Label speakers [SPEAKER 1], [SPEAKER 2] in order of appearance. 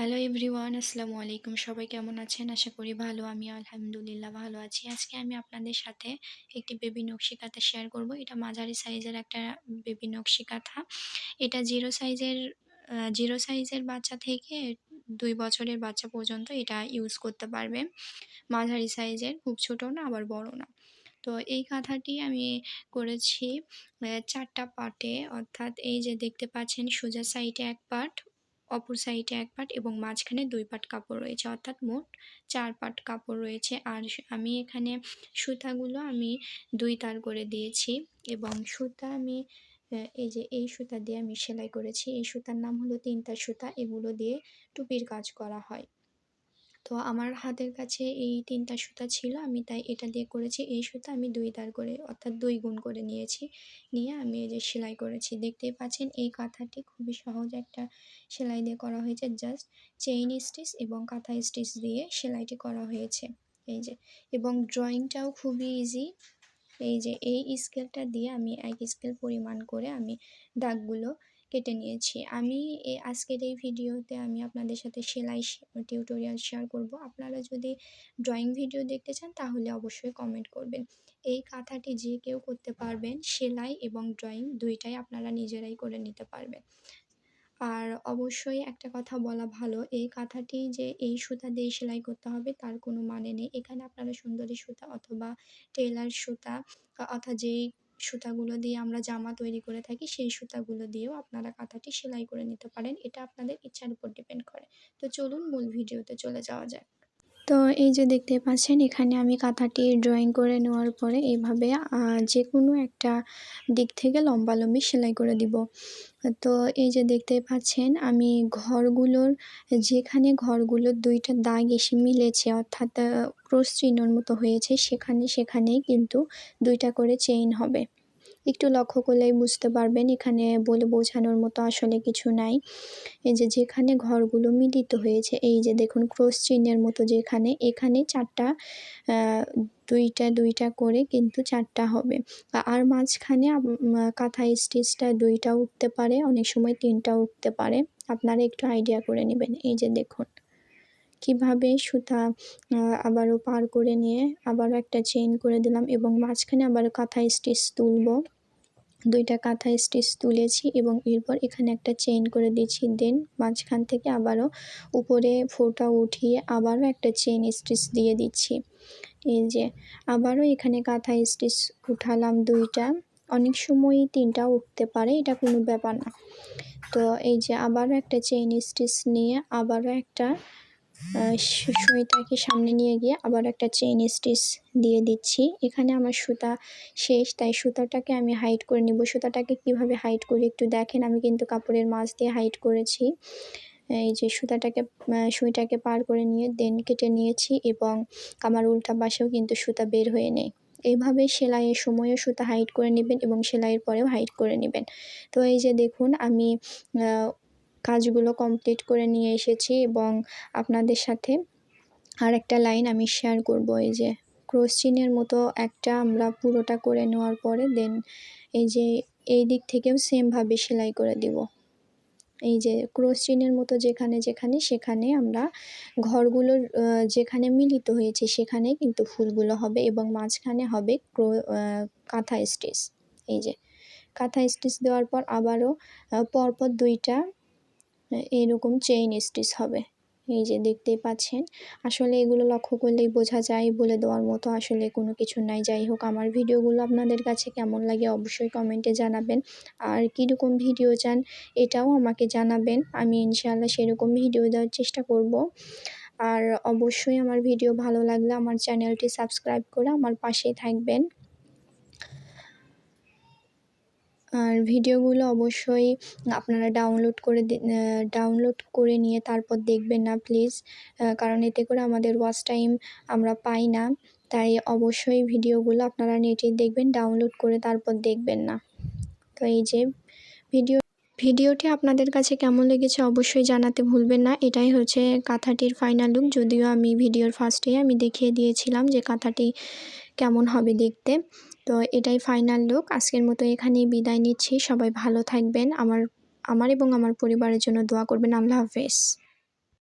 [SPEAKER 1] Hello everyone আসসালামু আলাইকুম। সবাই কেমন আছেন? আশা করি ভালো আমি আলহামদুলিল্লাহ ভালো আছি। আজকে আমি আপনাদের সাথে একটি বেবি নকশি কাঁথা শেয়ার করব। এটা মাঝারি সাইজের একটা বেবি নকশি কাঁথা। এটা জিরো সাইজের জিরো সাইজের বাচ্চা থেকে দুই বছরের বাচ্চা পর্যন্ত এটা ইউজ করতে পারবে। মাঝারি সাইজের, খুব ছোটো না, আবার বড় না। তো এই কাঁথাটি আমি করেছি চারটা পার্টে অর্থাৎ এই যে দেখতে পাচ্ছেন, সোজা সাইডে এক পার্ট অপর সাইডে এক পাট এবং মাঝখানে দুই পাট কাপড় রয়েছে, অর্থাৎ মোট চার পাট কাপড় রয়েছে। আর আমি এখানে সুতাগুলো আমি দুই তার করে দিয়েছি এবং সুতা আমি এই যে এই সুতা দিয়ে আমি সেলাই করেছি। এই সুতার নাম হলো তিনটা সুতা। এগুলো দিয়ে টুপির কাজ করা হয়। তো আমার হাতের কাছে এই তিনটা সুতা ছিল, আমি তাই এটা দিয়ে করেছি। এই সুতা আমি দুই তার করে, অর্থাৎ দুই গুণ করে নিয়েছি। নিয়ে আমি এই যে সেলাই করেছি। দেখতেই পাচ্ছেন, এই কাঁথাটি খুবই সহজ একটা সেলাই দিয়ে করা হয়েছে। জাস্ট চেইন স্টিচ এবং কাঁথা স্টিচ দিয়ে সেলাইটি করা হয়েছে। এই যে, এবং ড্রয়িংটাও খুবই ইজি। এই যে, এই স্কেলটা দিয়ে আমি এক স্কেল পরিমাণ করে আমি দাগগুলো কেটে নিয়েছি। আমি এই আজকের এই ভিডিওতে আমি আপনাদের সাথে সেলাই টিউটোরিয়াল শেয়ার করব। আপনারা যদি ড্রয়িং ভিডিও দেখতে চান, তাহলে অবশ্যই কমেন্ট করবেন। এই কাঁথাটি যে কেউ করতে পারবেন, সেলাই এবং ড্রয়িং দুইটাই আপনারা নিজেরাই করে নিতে পারবেন। আর অবশ্যই একটা কথা বলা ভালো, এই কাঁথাটি যে এই সুতা দিয়ে সেলাই করতে হবে, তার কোনো মানে নেই। এখানে আপনারা সুন্দরী সুতা অথবা টেলার সুতা অর্থাৎ যেই সুতাগুলো দিয়ে আমরা জামা তৈরি করে থাকি, সেই সুতাগুলো দিয়েও আপনারা কাঁথাটি সেলাই করে নিতে পারেন। এটা আপনাদের ইচ্ছার উপর ডিপেন্ড করে। তো চলুন মূল ভিডিওতে চলে যাওয়া যাক। তো এই যে দেখতে পাচ্ছেন, এখানে আমি কাঁথাটি ড্রয়িং করে নেওয়ার পরে এইভাবে যে কোনো একটা দিক থেকে লম্বালম্বি সেলাই করে দিব। তো এই যে দেখতে পাচ্ছেন, আমি ঘরগুলোর, যেখানে ঘরগুলোর দুইটা দাগ এসে মিলেছে, অর্থাৎ ক্রস চিহ্নর মতো হয়েছে, সেখানে, সেখানেই কিন্তু দুইটা করে চেইন হবে। একটু লক্ষ্য করলেই বুঝতে পারবেন, এখানে বলে বোঝানোর মতো আসলে কিছু নাই। এই যে যেখানে ঘরগুলো মিলিত হয়েছে, এই যে দেখুন ক্রস চিহ্নের মতো যেখানে, এখানে চারটা দুইটা দুইটা করে কিন্তু চারটা হবে। আর মাঝখানে কাঁথা স্টিচটা দুইটা উঠতে পারে, অনেক সময় তিনটা উঠতে পারে। আপনারা একটু আইডিয়া করে নেবেন, এই যে দেখুন। কীভাবে সুতা আবারও পার করে নিয়ে আবারও একটা চেইন করে দিলাম এবং মাঝখানে আবার কাঁথা স্টিচ তুলব। দুইটা কাঁথা স্টিচ তুলেছি এবং এরপর এখানে একটা চেইন করে দিচ্ছি। দেন মাঝখান থেকে আবারও উপরে ফোটা উঠিয়ে আবারও একটা চেইন স্টিচ দিয়ে দিচ্ছি। এই যে, আবারও এখানে কাঁথা স্টিচ উঠালাম দুইটা। অনেক সময়ই তিনটা উঠতে পারে, এটা কোনো ব্যাপার না। তো এই যে, আবারও একটা চেইন স্টিচ নিয়ে আবারও একটা সুইটাকে সামনে নিয়ে গিয়ে আবার একটা চেইন স্টিচ দিয়ে দিচ্ছি। এখানে আমার সুতা শেষ, তাই সুতাটাকে আমি হাইট করে নিব। সুতাটাকে কীভাবে হাইট করি একটু দেখেন। আমি কিন্তু কাপড়ের মাছ দিয়ে হাইট করেছি। এই যে সুতাটাকে সুইটাকে পার করে নিয়ে দেন কেটে নিয়েছি এবং আমার উল্টা পাশেও কিন্তু সুতা বের হয়ে নেই। এইভাবে সেলাইয়ের সময়ও সুতা হাইট করে নেবেন এবং সেলাইয়ের পরেও হাইট করে নেবেন। তো এই যে দেখুন, আমি কাজগুলো কমপ্লিট করে নিয়ে এসেছি এবং আপনাদের সাথে আর একটা লাইন আমি শেয়ার করব। এই যে ক্রস চিনের মতো একটা আমরা পুরোটা করে নেওয়ার পরে দেন এই যে এই দিক থেকেও সেমভাবে সেলাই করে দিব। এই যে ক্রস চিনের মতো যেখানে যেখানে সেখানে আমরা ঘরগুলোর যেখানে মিলিত হয়েছে সেখানে কিন্তু ফুলগুলো হবে এবং মাঝখানে হবে ক্রো কাঁথা স্টিচ এই যে কাঁথা স্টিচ দেওয়ার পর আবারও পরপর দুইটা এরকম চেইন স্টিচ হবে। এই যে দেখতেই পাচ্ছেন, আসলে এগুলো লক্ষ্য করলেই বোঝা যায়, বলে দেওয়ার মতো আসলে কোনো কিছু নাই। যাই হোক, আমার ভিডিওগুলো আপনাদের কাছে কেমন লাগে অবশ্যই কমেন্টে জানাবেন। আর কীরকম ভিডিও চান এটাও আমাকে জানাবেন। আমি ইনশাআল্লাহ সেরকম ভিডিও দেওয়ার চেষ্টা করব। আর অবশ্যই আমার ভিডিও ভালো লাগলে আমার চ্যানেলটি সাবস্ক্রাইব করে আমার পাশেই থাকবেন। আর ভিডিওগুলো অবশ্যই আপনারা ডাউনলোড করে ডাউনলোড করে নিয়ে তারপর দেখবেন না প্লিজ কারণ এতে করে আমাদের ওয়াচ টাইম আমরা পাই না। তাই অবশ্যই ভিডিওগুলো আপনারা নেটে দেখবেন ডাউনলোড করে তারপর দেখবেন না। তো এই যে, ভিডিও ভিডিওটি আপনাদের কাছে কেমন লেগেছে অবশ্যই জানাতে ভুলবেন না। এটাই হচ্ছে কাঁথাটির ফাইনাল লুক যদিও আমি ভিডিওর ফার্স্টেই আমি দেখিয়ে দিয়েছিলাম যে কাঁথাটি কেমন হবে দেখতে। তো এটাই ফাইনাল লুক আজকের মতো এখানেই বিদায় নিচ্ছি। সবাই ভালো থাকবেন। আমার আমার এবং আমার পরিবারের জন্য দোয়া করবেন। আল্লাহ হাফেজ।